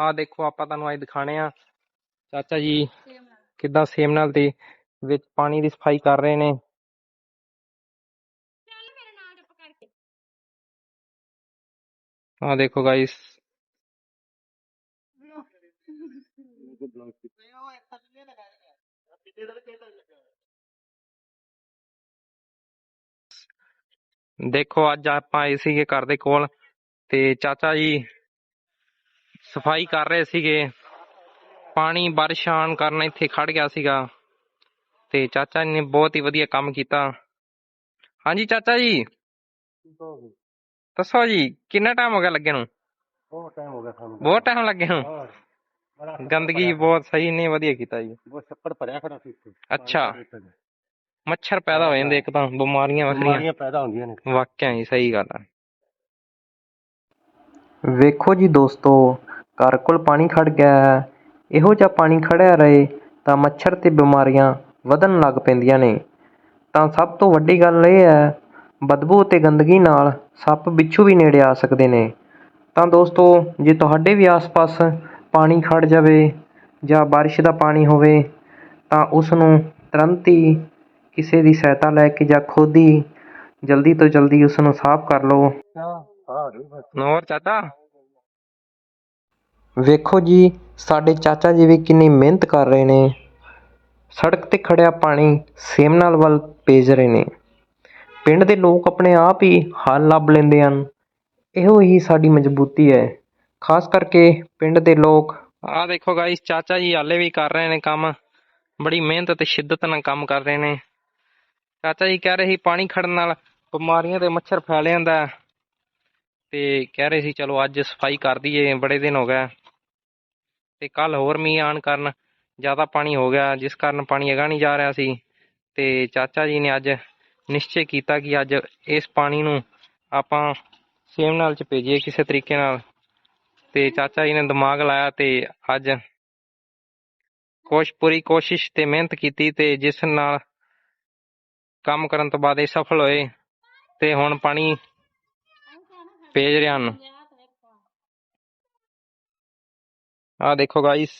ਆਹ ਦੇਖੋ ਆਪਾਂ ਤੁਹਾਨੂੰ ਅੱਜ ਦਿਖਾਣੇ ਆ। ਚਾਚਾ ਜੀ ਕਿੱਦਾਂ ਸੇਮ ਨਾਲ ਦੇ ਵਿੱਚ ਪਾਣੀ ਦੀ ਸਫ਼ਾਈ ਕਰ ਰਹੇ ਨੇ। ਆਹ ਦੇਖੋ ਗਾਇਸ ਦੇਖੋ ਅੱਜ ਆਪਾਂ ਆਏ ਸੀਗੇ ਘਰ ਦੇ ਕੋਲ ਤੇ ਚਾਚਾ ਜੀ ਸਫ਼ਾਈ ਕਰ ਰਹੇ ਸੀਗੇ। ਪਾਣੀ ਬਾਰਿਸ਼ ਆਉਣ ਕਾਰਨ ਇੱਥੇ ਖੜ ਗਿਆ ਸੀਗਾ। ਤੇ ਚਾਚਾ ਜੀ ਨੇ ਬਹੁਤ ਹੀ ਵਧੀਆ ਕੰਮ ਕੀਤਾ। ਹਾਂਜੀ ਚਾਚਾ ਜੀ। ਦੱਸੋ ਜੀ ਕਿੰਨਾ ਟਾਈਮ ਹੋ ਗਿਆ ਲੱਗੇ ਨੂੰ? ਬਹੁਤ ਟਾਈਮ ਹੋ ਗਿਆ ਸਾਨੂੰ। ਬਹੁਤ ਟਾਈਮ ਲੱਗੇ ਨੂੰ? ਹੋਰ ਬੜਾ ਗੰਦਗੀ ਬਹੁਤ ਸਹੀ ਨੇ ਵਧੀਆ ਕੀਤਾ ਜੀ। ਬਹੁਤ ਛੱਪੜ ਭਰਿਆ ਖੜਾ ਸੀ ਇੱਥੇ। ਅੱਛਾ। ਮੱਛਰ ਪੈਦਾ ਹੋ ਜਾਂਦੇ ਇੱਕ ਤਾਂ ਬਿਮਾਰੀਆਂ ਵੱਖਰੀਆਂ। ਬਿਮਾਰੀਆਂ ਪੈਦਾ ਹੁੰਦੀਆਂ ਨੇ। ਵਾਕਿਆ ਹੀ ਸਹੀ ਗੱਲ ਆ। ਵੇਖੋ ਜੀ ਦੋਸਤੋ ਘਰ ਕੋਲ ਪਾਣੀ ਖੜ ਗਿਆ ਹੈ। ਇਹੋ ਜਿਹਾ ਪਾਣੀ ਖੜਿਆ ਰਹੇ ਤਾਂ ਮੱਛਰ ਤੇ ਬਿਮਾਰੀਆਂ ਵਧਣ ਲੱਗ ਪੈਂਦੀਆਂ ਨੇ। ਤਾਂ ਸਭ ਤੋਂ ਵੱਡੀ ਗੱਲ ਇਹ ਹੈ ਬਦਬੂ ਤੇ ਗੰਦਗੀ ਨਾਲ ਸੱਪ ਬਿੱਛੂ ਵੀ ਨੇੜੇ ਆ ਸਕਦੇ ਨੇ। ਤਾਂ ਦੋਸਤੋ ਜੇ ਤੁਹਾਡੇ ਵੀ ਆਸ-ਪਾਸ ਪਾਣੀ ਖੜ ਜਾਵੇ ਜਾਂ ਬਾਰਿਸ਼ ਦਾ ਪਾਣੀ ਹੋਵੇ ਤਾਂ ਉਸ ਨੂੰ ਤੁਰੰਤ ਹੀ ਕਿਸੇ ਦੀ ਸਹਾਇਤਾ ਲੈ ਕੇ ਜਾਂ ਖੁਦ ਹੀ ਜਲਦੀ ਤੋਂ ਜਲਦੀ ਉਸ ਨੂੰ ਸਾਫ਼ ਕਰ ਲਓ। ਹੋਰ ਚਾਚਾ। ਵੇਖੋ ਜੀ, ਸਾਡੇ ਚਾਚਾ ਜੀ ਵੀ ਕਿੰਨੀ ਮਿਹਨਤ ਕਰ ਰਹੇ ਨੇ। ਸੜਕ ਤੇ ਖੜਿਆ ਪਾਣੀ ਸੇਮ ਨਾਲ ਵੱਲ ਭੇਜ ਰਹੇ ਨੇ। ਪਿੰਡ ਦੇ ਲੋਕ ਆਪਣੇ ਆਪ ਹੀ ਹੱਲ ਲੱਭ ਲੈਂਦੇ ਹਨ। ਇਹੋ ਹੀ ਸਾਡੀ ਮਜ਼ਬੂਤੀ ਹੈ। ਖਾਸ ਕਰਕੇ ਪਿੰਡ ਦੇ ਲੋਕ। ਆਹ ਦੇਖੋ ਗਾਇਸ ਚਾਚਾ ਜੀ ਹਾਲੇ ਵੀ ਕਰ ਰਹੇ ਨੇ ਕੰਮ। ਬੜੀ ਮਿਹਨਤ ਤੇ ਸ਼ਿੱਦਤ ਨਾਲ ਕੰਮ ਕਰ ਰਹੇ ਨੇ। ਚਾਚਾ ਜੀ ਕਹਿ ਰਹੇ ਸੀ ਪਾਣੀ ਖੜਨ ਨਾਲ ਬਿਮਾਰੀਆਂ ਤੇ ਮੱਛਰ ਫੈਲ ਜਾਂਦਾ। ਹੈ। ਤੇ ਕਹਿ ਰਹੇ ਸੀ, ਚਲੋ ਅੱਜ ਸਫ਼ਾਈ ਕਰ ਦਈਏ, ਬੜੇ ਦਿਨ ਹੋ ਗਏ। ਤੇ ਕੱਲ ਹੋਰ ਮੀਂਹ ਆਣ ਕਾਰਨ ਜ਼ਿਆਦਾ ਪਾਣੀ ਹੋ ਗਿਆ, ਜਿਸ ਕਾਰਨ ਪਾਣੀ ਅਗਾ ਨਹੀਂ ਜਾ ਰਿਹਾ ਸੀ। ਤੇ ਚਾਚਾ ਜੀ ਨੇ ਅੱਜ ਨਿਸ਼ਚੈ ਕੀਤਾ ਕਿ ਅੱਜ ਇਸ ਪਾਣੀ ਨੂੰ ਆਪਾਂ ਸੇਮ ਨਾਲ ਚ ਭੇਜੀਏ ਕਿਸੇ ਤਰੀਕੇ ਨਾਲ। ਤੇ ਚਾਚਾ ਜੀ ਨੇ ਦਿਮਾਗ ਲਾਇਆ ਤੇ ਅੱਜ ਕੋਸ਼, ਪੂਰੀ ਕੋਸ਼ਿਸ਼ ਤੇ ਮਿਹਨਤ ਕੀਤੀ ਤੇ ਜਿਸ ਨਾਲ ਕੰਮ ਕਰਨ ਤੋਂ ਬਾਅਦ ਇਹ ਸਫਲ ਹੋਏ ਤੇ ਹੁਣ ਪਾਣੀ ਭੇਜ ਰਹੇ ਹਨ। ਆਹ ਦੇਖੋ ਗਾਇਸ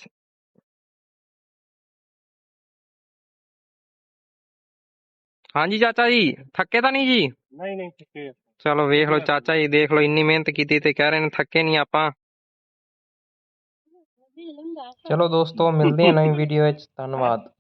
ਹਾਂਜੀ ਚਾਚਾ ਜੀ ਥੱਕੇ ਤਾਂ ਨਹੀਂ ਜੀ ਨਹੀਂ ਨਹੀਂ ਠੀਕ ਚਲੋ ਵੇਖ ਲਓ ਚਾਚਾ ਜੀ ਦੇਖ ਲਓ ਇੰਨੀ ਮਿਹਨਤ ਕੀਤੀ ਤੇ ਕਹਿ ਰਹੇ ਨੇ ਥੱਕੇ ਨਹੀਂ ਆਪਾਂ ਚਲੋ ਦੋਸਤੋ ਮਿਲਦੇ ਹਾਂ ਨਵੀਂ ਵੀਡੀਓ ਵਿੱਚ ਧੰਨਵਾਦ